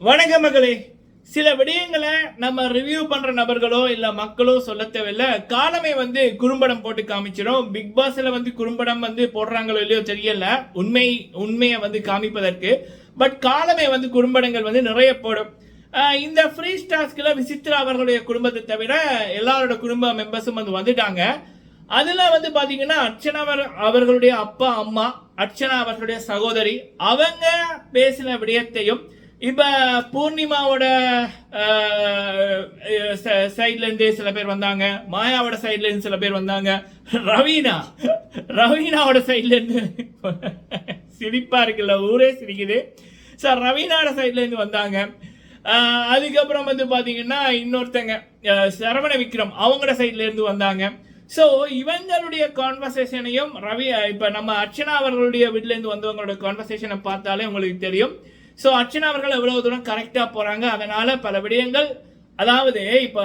வணக்க மகளே. சில விடயங்களை நம்ம ரிவ்யூ பண்ற நபர்களோ இல்ல மக்களோ சொல்ல தேவையில்ல. காலமே வந்து குறும்படம் போட்டு காமிச்சிடும் பிக் பாஸ்ல வந்து குறும்படம் வந்து போடுறாங்களோ இல்லையோ தெரியல. உண்மை உண்மையை வந்து காமிப்பதற்கு. பட் காலமே வந்து குறும்படங்கள் வந்து நிறைய போடும். இந்த ஃப்ரீ ஸ்டாஸ்கில் விசித்ரா அவர்களுடைய குடும்பத்தை தவிர எல்லாரோட குடும்ப மெம்பர்ஸும் வந்து வந்துட்டாங்க. அதில் வந்து பார்த்தீங்கன்னா அர்ச்சனா அவர்- அவர்களுடைய அப்பா அம்மா அர்ச்சனா அவர்களுடைய சகோதரி அவங்க பேசின விடயத்தையும் இப்போ பூர்ணிமாவோட சைட்லேருந்து சில பேர் வந்தாங்க. மாயாவோட சைட்லேருந்து சில பேர் வந்தாங்க. ரவீனா ரவீனாவோட சைட்லேருந்து சிரிப்பாக இருக்குல்ல ஊரே சிரிக்குது. சார் ரவீனாவோட சைட்லேருந்து வந்தாங்க. அதுக்கப்புறம் வந்து பார்த்தீங்கன்னா இன்னொருத்தங்க சரவண விக்ரம் அவங்களோட சைட்லேருந்து வந்தாங்க. ஸோ இவங்களுடைய கான்வர்சேஷனையும் ரவி இப்போ நம்ம அர்ச்சனா அவர்களுடைய வீட்டிலேருந்து வந்தவங்களுடைய வந்தவங்களோட கான்வர்சேஷனை பார்த்தாலே உங்களுக்கு தெரியும். ஸோ அர்ச்சனா அவர்கள் எவ்வளவு தூரம் கரெக்டாக போகிறாங்க அதனால் பல விடயங்கள் அதாவது இப்போ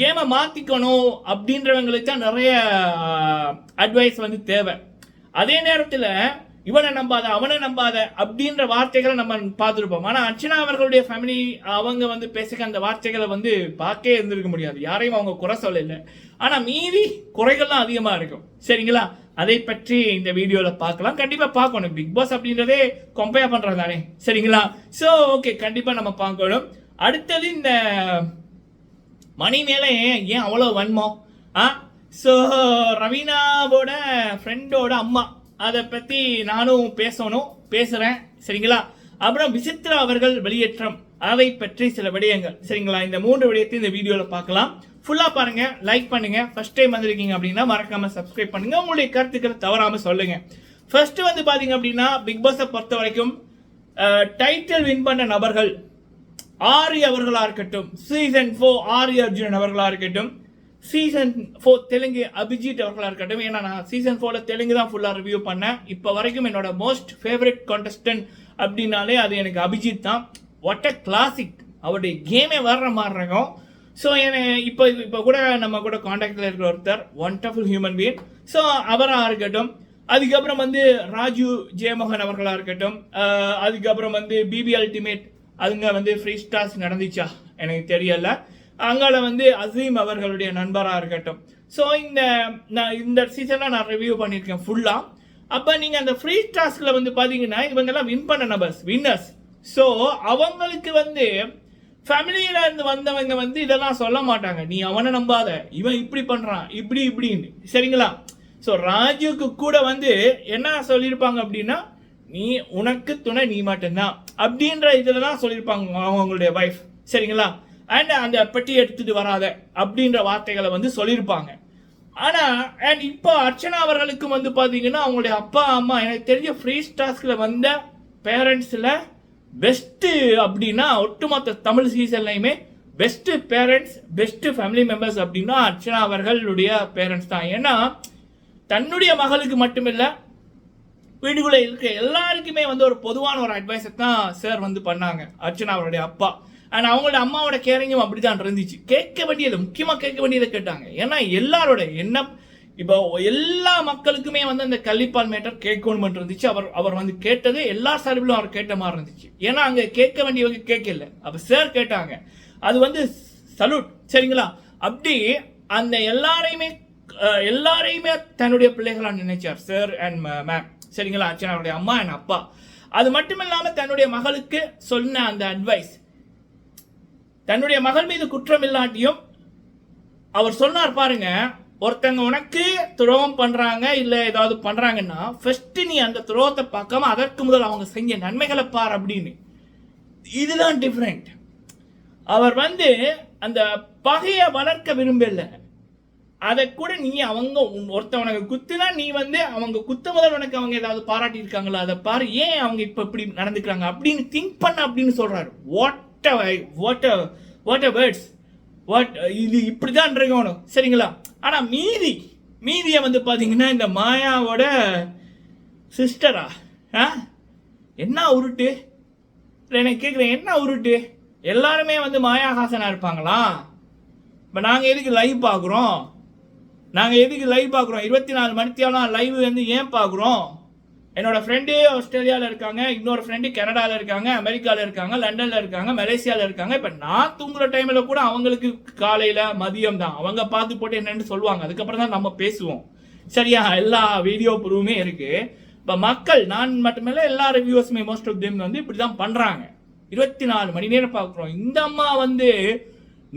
கேமை மாற்றிக்கணும் அப்படின்றவங்களுக்கு தான் நிறைய அட்வைஸ் வந்து தேவை. அதே நேரத்தில் இவனை நம்பாத அவனை நம்பாத அப்படின்ற வார்த்தைகளை நம்ம பார்த்துருப்போம். ஆனால் அர்ச்சனா அவர்களுடைய ஃபேமிலி அவங்க வந்து பேசுக அந்த வார்த்தைகளை வந்து பார்க்கே இருந்திருக்க முடியாது. யாரையும் அவங்க குறை சொல்லலை. ஆனால் மீதி குறைகள்லாம் அதிகமாக இருக்கும். சரிங்களா? அதை பற்றி இந்த வீடியோவில் பார்க்கலாம். கண்டிப்பாக பார்க்கணும். பிக் பாஸ் அப்படின்றதே கொம்பையாக பண்ணுறது தானே சரிங்களா? ஸோ ஓகே கண்டிப்பாக நம்ம பார்க்கணும். அடுத்தது இந்த மணி மேலே ஏன் ஏன் அவ்வளோ வன்மம்? ஆ? ஸோ ரவீனாவோட ஃப்ரெண்டோட அம்மா. அதை பற்றி நானும் பேசணும். பேசுகிறேன் சரிங்களா? அப்புறம் விசித்ரா அவர்கள் வெளியேற்றம். அதை பற்றி சில விடயங்கள். சரிங்களா? இந்த மூன்று விடயத்தை இந்த வீடியோவில் பார்க்கலாம். ஃபுல்லாக பாருங்கள் லைக் பண்ணுங்கள் ஃபஸ்ட் டைம் வந்திருக்கீங்க அப்படின்னா மறக்காமல் சப்ஸ்கிரைப் பண்ணுங்கள் உங்களுடைய கருத்துக்களை தவறாமல் சொல்லுங்கள் ஃபர்ஸ்ட் வந்து பார்த்தீங்க அப்படின்னா பிக் பாஸை பொறுத்த வரைக்கும் டைட்டில் வின் பண்ண நபர்கள் ஆரி அவர்களாக இருக்கட்டும் சீசன் ஃபோர் ஆரி அர்ஜுனன் அவர்களாக இருக்கட்டும் சீசன் ஃபோர் தெலுங்கு அபிஜித் அவர்களாக இருக்கட்டும். ஏன்னா நான் சீசன் ஃபோரில் தெலுங்கு தான் ஃபுல்லாக ரிவ்யூ பண்ணேன். இப்போ வரைக்கும் என்னோட மோஸ்ட் ஃபேவரட் கான்டெஸ்டன்ட் அப்படின்னாலே அது எனக்கு அபிஜித் தான். வாட் அ கிளாசிக் அவருடைய கேமே வர்ற மாதிரி இருக்கும். ஸோ என்ன இப்போ இப்போ கூட நம்ம கூட காண்டாக்டில் இருக்கிற ஒருத்தர் ஒண்டர்ஃபுல் ஹியூமன் பீன் ஸோ அவராக இருக்கட்டும். அதுக்கப்புறம் வந்து ராஜு ஜெயமோகன் அவர்களாக இருக்கட்டும். அதுக்கப்புறம் வந்து பிபி அல்டிமேட் அதுங்க வந்து ஃப்ரீ ஸ்டார்ஸ் நடந்துச்சா? எனக்கு தெரியல. அங்கால வந்து அசீம் அவர்களுடைய நண்பராக இருக்கட்டும். ஸோ இந்த நான் இந்த சீசனில் நான் ரிவ்யூ பண்ணியிருக்கேன் ஃபுல்லாக அப்போ நீங்கள் அந்த ஃப்ரீ டாஸ்கில் வந்து பார்த்தீங்கன்னா இவங்கெல்லாம் வின் பண்ண நபர்ஸ் வின்னர்ஸ் ஸோ அவங்களுக்கு வந்து ஃபேமிலியில இருந்து வந்தவங்க வந்து இதெல்லாம் சொல்ல மாட்டாங்க. நீ அவனை நம்பாத. இவன் இப்படி பண்றான். இப்படி இப்படின்னு. சரிங்களா? ஸோ ராஜுக்கு கூட வந்து என்ன சொல்லியிருப்பாங்க அப்படின்னா நீ உனக்கு துணை நீ மட்டும்தான். அப்படின்ற இதில் தான் சொல்லியிருப்பாங்க அவங்களுடைய வைஃப் சரிங்களா? அண்ட் அந்த பெட்டி எடுத்துட்டு வராத அப்படின்ற வார்த்தைகளை வந்து சொல்லியிருப்பாங்க. ஆனால் அண்ட் இப்போ அர்ச்சனா அவர்களுக்கும் வந்து பார்த்தீங்கன்னா அவங்களுடைய அப்பா அம்மா எனக்கு தெரிஞ்ச ஃப்ரீ ஸ்டாஸ்கில் வந்த பேரண்ட்ஸில் பெஸ்ட்டு அப்படின்னா ஒட்டுமொத்த Tamil சீசன்லையுமே best parents best family members அப்படின்னா அர்ச்சனா அவர்களுடைய பேரண்ட்ஸ் தான். ஏன்னா தன்னுடைய மகளுக்கு மட்டுமில்லை வீடுகளை இருக்க எல்லாருக்குமே வந்து ஒரு பொதுவான ஒரு அட்வைஸை தான் சார் வந்து பண்ணாங்க அர்ச்சனா அவருடைய அப்பா. அண்ட் அவங்களோட அம்மாவோட கேரிங்கும் அப்படி தான் இருந்துச்சு. கேட்க வேண்டியது முக்கியமாக கேட்க வேண்டியதை கேட்டாங்க. ஏன்னா எல்லாரோட என்ன இப்போ எல்லா மக்களுக்குமே வந்து அந்த கள்ளிப்பால் மேட்டர் கேட்கணும் இருந்துச்சு. அவர் அவர் வந்து கேட்டது எல்லா சார்பிலும் அவர் கேட்ட மாதிரி இருந்துச்சு. ஏன்னா அங்கே கேட்க வேண்டியவங்க கேட்கல அப்போ சார் கேட்டாங்க. அது வந்து சல்யூட் சரிங்களா? அப்படி அந்த எல்லாரையுமே எல்லாரையுமே தன்னுடைய பிள்ளைகளாக நினைச்சார். சார் அண்ட் மேம் சரிங்களா? அர்ச்சனாவுடைய அம்மா அண்ட் அப்பா. அது மட்டும் இல்லாமல் தன்னுடைய மகளுக்கு சொன்ன அந்த அட்வைஸ் தன்னுடைய மகள் மீது குற்றம் இல்லாட்டியும் அவர் சொன்னார் பாருங்க ஒருத்தங்க உனக்கு துரோகம் பண்றாங்க இல்ல ஏதாவது பண்றாங்கன்னா ஃபர்ஸ்ட் நீ அந்த துரோகத்தை பார்க்காம அதற்கு முதல் அவங்க செஞ்ச நன்மைகளை பார் அப்படின்னு. இதுதான் டிஃப்ரெண்ட் அவர் வந்து அந்த பகையை வளர்க்க விரும்பல. அதை கூட நீ அவங்க உன் ஒருத்தவனுக்கு குத்துனா நீ வந்து அவங்க குத்த முதல் உனக்கு அவங்க ஏதாவது பாராட்டி இருக்காங்களா? அதை பாரு ஏன் அவங்க இப்ப இப்படி நடந்துக்கிறாங்க அப்படின்னு திங்க் பண்ண அப்படின்னு சொல்றாரு. What what what words what இது இப்படிதான் இருக்கணும். சரிங்களா? ஆனால் மீதி மீதியை வந்து பார்த்தீங்கன்னா இந்த மாயாவோட சிஸ்டரா ஆ? என்ன உருட்டு? இல்லை எனக்கு கேட்குறேன் என்ன உருட்டு? எல்லாருமே வந்து மாயாஹாசனா இருப்பாங்களா? இப்போ நாங்கள் எதுக்கு லைவ் பார்க்குறோம் நாங்கள் எதுக்கு லைவ் பார்க்குறோம் இருபத்தி நாலு மணித்தியாலும் லைவ் வந்து ஏன் பார்க்குறோம் என்னோட ஃப்ரெண்டு ஆஸ்திரேலியாவில் இருக்காங்க இன்னொரு ஃப்ரெண்டு கனடாவில் இருக்காங்க அமெரிக்காவில் இருக்காங்க லண்டனில் இருக்காங்க மலேசியாவில் இருக்காங்க. இப்போ நான் தூங்குற டைமில் கூட அவங்களுக்கு காலையில் மதியம் தான். அவங்க பார்த்து போட்டு என்னென்னு சொல்லுவாங்க. அதுக்கப்புறம் தான் நம்ம பேசுவோம். சரியா? எல்லா வீடியோ ப்ரூவுமே இருக்கு. இப்போ மக்கள் நான் மட்டுமில்ல எல்லா ரிவ்யூஸுமே மோஸ்ட் ஆஃப் தேம் வந்து இப்படி தான் பண்ணுறாங்க இருபத்தி நாலு மணி நேரம் பார்க்குறோம். இந்த அம்மா வந்து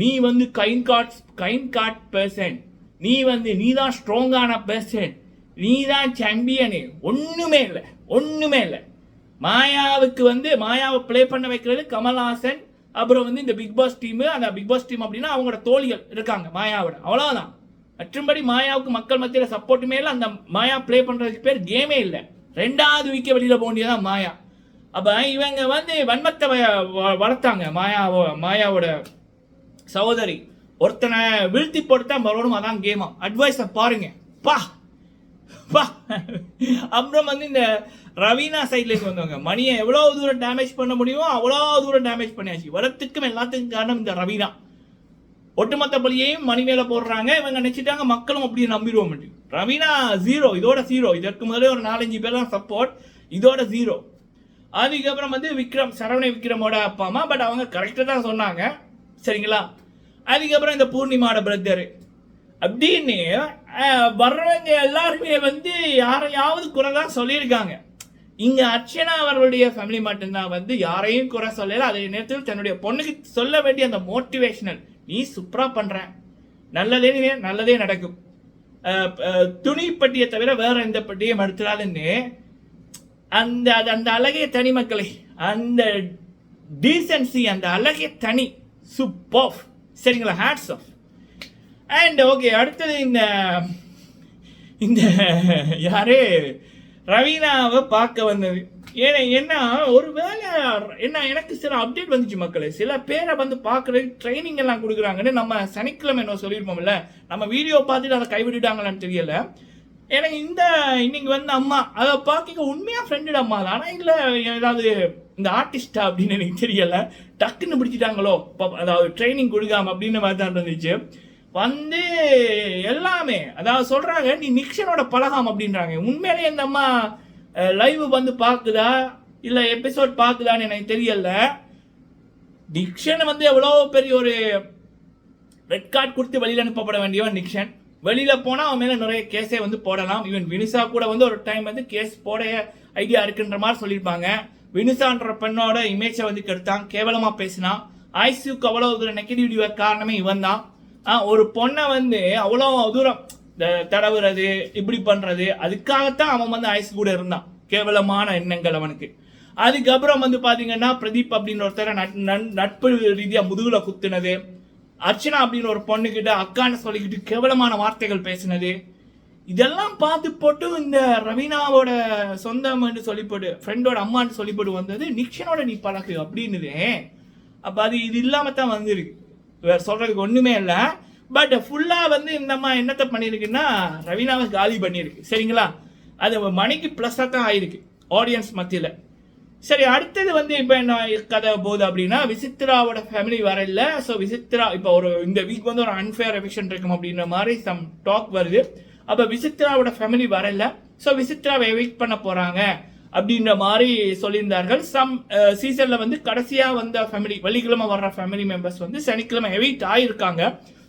நீ வந்து kind hearted kind hearted person நீ வந்து நீ தான் ஸ்ட்ராங்கான பர்சன் நீ தான் சாம்பியனு ஒன்றுமே இல்லை. ஒன்றுமே இல்லை. மாயாவுக்கு வந்து மாயாவை ப்ளே பண்ண வைக்கிறது கமல்ஹாசன் அப்புறம் வந்து இந்த பிக் பாஸ் டீமு அந்த பிக் பாஸ் டீம் அப்படின்னா அவங்களோட தோழிகள் இருக்காங்க மாயாவோட. அவ்வளோதான் மற்றும்படி மாயாவுக்கு மக்கள் மத்தியில் சப்போர்ட்டுமே இல்லை. அந்த மாயா ப்ளே பண்ணுறதுக்கு பேர் கேமே இல்லை. ரெண்டாவது விக்க வெளியில் போக வேண்டியதான் மாயா. அப்போ இவங்க வந்து வன்மத்தை வ- வ- வளர்த்தாங்க. மாயாவோ மாயாவோட சகோதரி. ஒருத்தனை வீழ்த்தி போட்டு தான் வரணும் அதான் கேமா அட்வைஸை பாருங்கள் பா! அப்புறம் வந்து இந்த ரவீனா சைட்லேருந்து வந்தவங்க மணியை எவ்வளோ தூரம் டேமேஜ் பண்ண முடியுமோ அவ்வளோ தூரம் டேமேஜ் பண்ணியாச்சு. வரத்துக்கும் எல்லாத்துக்கும் காரணம் இந்த ரவீனா. ஒட்டுமொத்த பலியையும் மணி மேலே போடுறாங்க. இவங்க நினச்சிட்டாங்க மக்களும் அப்படியே நம்பிடுவோம் ரவீனா ஜீரோ இதோட ஜீரோ இதற்கு முதலே ஒரு நாலஞ்சு பேர் தான் சப்போர்ட் இதோட ஜீரோ அதுக்கப்புறம் வந்து விக்ரம் சரவணை விக்ரமோட அப்பா அம்மா. பட் அவங்க கரெக்டாக தான் சொன்னாங்க. சரிங்களா? அதுக்கப்புறம் இந்த பூர்ணிமாவோட பிரதர் அப்படின்னு வர்றவங்க எல்லாருமே வந்து யாரையாவது குறை தான் சொல்லியிருக்காங்க. இங்கே அர்ச்சனா அவர்களுடைய ஃபேமிலி மட்டும்தான் வந்து யாரையும் குறை சொல்லல. அதே நேரத்தில் தன்னுடைய பொண்ணுக்கு சொல்ல வேண்டிய அந்த மோட்டிவேஷனல் நீ சூப்பராக பண்ணுற நல்லதே நல்லதே நடக்கும். துணி பட்டியை தவிர வேற எந்த பட்டியும் எடுத்துடாதுன்னு. அந்த அது அந்த அழகிய தனி மக்களை அந்த டீசன்சி அந்த அழகிய தனி சூப்பர் சரிங்களா? ஹேட்ஸ் ஆஃப் அண்ட் ஓகே அடுத்தது இந்த இந்த யாரு? ரவீனாவை பார்க்க வந்தது. ஏன்னா என்ன ஒரு வேலை என்ன எனக்கு சில அப்டேட் வந்துச்சு மக்களே. சில பேரை வந்து பார்க்குறதுக்கு ட்ரைனிங் எல்லாம் கொடுக்குறாங்கன்னு நம்ம சனிக்கிழமை என்ன சொல்லியிருப்போம்ல. நம்ம வீடியோ பார்த்துட்டு அதை கைவிட்டுட்டாங்களான்னு தெரியல. எனக்கு இந்த இன்னைக்கு வந்து அம்மா அதை பார்க்க உண்மையாக ஃப்ரெண்டட் அம்மா தான். ஆனால் இல்லை ஏதாவது இந்த ஆர்டிஸ்டா அப்படின்னு எனக்கு தெரியல. டக்குன்னு பிடிச்சிட்டாங்களோ ப- அதாவது ட்ரைனிங் கொடுக்காம அப்படின்னு மாதிரி தான் இருந்துச்சு. வந்து எல்லாமே அதாவது சொல்றாங்க நீ நிக்ஷனோட பழகாம் அப்படின்றாங்க. உண்மையிலேயே இந்த அம்மா லைவ் வந்து பார்க்குதா? இல்லை எபிசோட் பார்க்குதான்னு எனக்கு தெரியல. நிக்ஷன் வந்து எவ்வளோ பெரிய ஒரு ரெட் கார்டு கொடுத்து வெளியில் அனுப்பப்பட வேண்டியவன் நிக்ஷன். வெளியில் போனால் அவன் மேலே நிறைய கேஸே வந்து போடலாம். ஈவன் வினிசா கூட வந்து ஒரு டைம் வந்து கேஸ் போட ஐடியா இருக்குன்ற மாதிரி சொல்லியிருப்பாங்க. வினிசான்ற பெண்ணோட இமேஜை வந்து கெடுத்தான் கேவலமாக பேசினான். ஐசியூக்கு அவ்வளோ தூரம் நெகட்டிவிட்டி காரணமே இவன் தான் ஒரு பொண்ணை வந்து அவ்வளோ தூரம் தடவுறது இப்படி பண்ணுறது அதுக்காகத்தான் அவன் வந்து ஐஸ் கூட இருந்தான். கேவலமான எண்ணங்கள் அவனுக்கு. அதுக்கப்புறம் வந்து பாத்தீங்கன்னா பிரதீப் அப்படின்னு ஒருத்தர நட்- நன்- நட்பு ரீதியாக முதுகுல குத்துனது. அர்ச்சனா அப்படின்னு ஒரு பொண்ணுக்கிட்ட அக்கான்னு சொல்லிக்கிட்டு கேவலமான வார்த்தைகள் பேசினது. இதெல்லாம் பார்த்து போட்டு இந்த ரவீனாவோட சொந்தம்னு சொல்லி போட்டு ஃப்ரெண்டோட அம்மான்னு சொல்லி போட்டு வந்தது நிக்ஷனோட நீ பழகு அப்படின்னுதே. அப்போ அது இது இல்லாம தான் வந்திருக்கு. வேற சொல்றதுக்கு ஒண்ணுமே இல்லை. பட் ஃபுல்லா வந்து இந்த அம்மா என்னத்தை பண்ணியிருக்குன்னா ரவீனாவை காலி பண்ணியிருக்கு சரிங்களா? அது மணிக்கு ப்ளஸ்ஸாக தான் ஆயிருக்கு ஆடியன்ஸ் மத்தியில். சரி அடுத்தது வந்து இப்போ என்ன கதை போகுது அப்படின்னா விசித்ராவோட ஃபேமிலி வரல ஸோ விசித்ரா இப்போ ஒரு இந்த வீக் வந்து ஒரு அன்ஃபேர் எவிக்ஷன் இருக்கும் அப்படின்ற மாதிரி சம் டாக் வருது. அப்போ விசித்ராவோட ஃபேமிலி வரல ஸோ விசித்ராவை வெயிட் பண்ண போகிறாங்க அப்படின்ற மாதிரி சொல்லியிருந்தார்கள். சம் சீசனில் uh, வந்து கடைசியாக வந்த ஃபேமிலி வெள்ளிக்கிழமை வர்ற ஃபேமிலி மெம்பர்ஸ் வந்து சனிக்கிழமை எவிட் ஆகியிருக்காங்க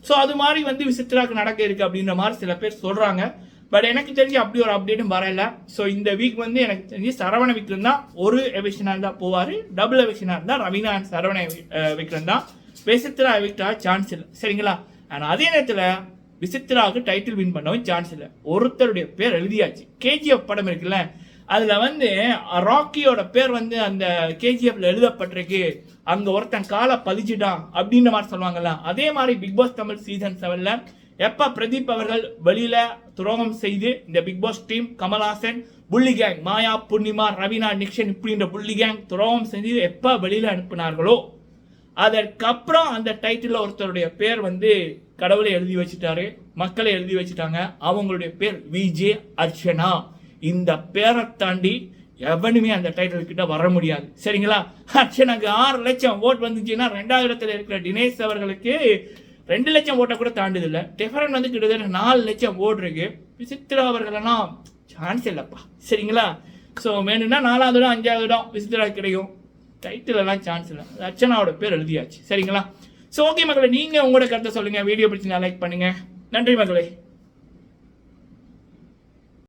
ஸோ அது மாதிரி வந்து விசித்ராக்கு நடக்க இருக்கு அப்படின்ற மாதிரி சில பேர் சொல்கிறாங்க பட் எனக்கு தெரிஞ்சு அப்படி ஒரு அப்டேட்டும் வரல. ஸோ இந்த வீக் வந்து எனக்கு தெரிஞ்சு சரவண விக்ரம் தான் ஒரு எவிஷனாக இருந்தால் போவார். டபுள் எவிஷனாக இருந்தால் ரவீனா அண்ட் சரவண uh, விக்ரம் தான். விசித்ரா எவிக்டா சான்ஸ் இல்லை. சரிங்களா? ஆனால் அதே நேரத்தில் விசித்ராவுக்கு டைட்டில் வின் பண்ணவும் சான்ஸ் இல்லை. ஒருத்தருடைய பேர் எழுதியாச்சு. கேஜிஎஃப் படம் இருக்குல்ல அதில் வந்து ராக்கியோட பேர் வந்து அந்த கேஜிஎஃப்ல எழுதப்பட்டிருக்கு. அங்கே ஒருத்தன் காலை பதிச்சுட்டான் அப்படின்ற மாதிரி சொல்லுவாங்கல்ல. அதே மாதிரி பிக் பாஸ் தமிழ் சீசன் செவனில் எப்போ பிரதீப் அவர்கள் வெளியில் துரோகம் செய்து இந்த பிக் பாஸ் டீம் கமல்ஹாசன் புள்ளி கேங் மாயா பூர்ணிமா ரவீனா நிக்ஷன் இப்படின்ற புள்ளி கேங் துரோகம் செஞ்சு எப்போ வெளியில் அனுப்பினார்களோ அதற்கப்புறம் அந்த டைட்டிலில் ஒருத்தருடைய பேர் வந்து கடவுளை எழுதி வச்சுட்டாரு மக்களை எழுதி வச்சுட்டாங்க. அவங்களுடைய பேர் விஜே அர்ச்சனா இந்த பேரை தாண்டி எவனுமே அந்த டைட்டில் கிட்ட வர முடியாது. சரிங்களா? எனக்கு ஆறு லட்சம் ஓட் வந்துச்சுன்னா ரெண்டாவது இடத்துல இருக்கிற தினேஷ் அவர்களுக்கு ரெண்டு லட்சம் ஓட்டை கூட தாண்டுது இல்லை டிஃபரன் வந்து கிட்டத்தட்ட நாலு லட்சம் ஓட் இருக்கு. விசித்ரா அவர்களெல்லாம் சான்ஸ் இல்லைப்பா. சரிங்களா? ஸோ வேணும்னா நாலாவது இடம் அஞ்சாவது இடம் விசித்திரா கிடைக்கும். டைட்டிலெல்லாம் சான்ஸ் இல்லை. ரச்சனாவோட பேர் எழுதியாச்சு. சரிங்களா? ஸோ ஓகே மக்களை நீங்கள் உங்களோட கருத்தை சொல்லுங்கள் வீடியோ பிடிச்சி லைக் பண்ணுங்கள் நன்றி மக்களே.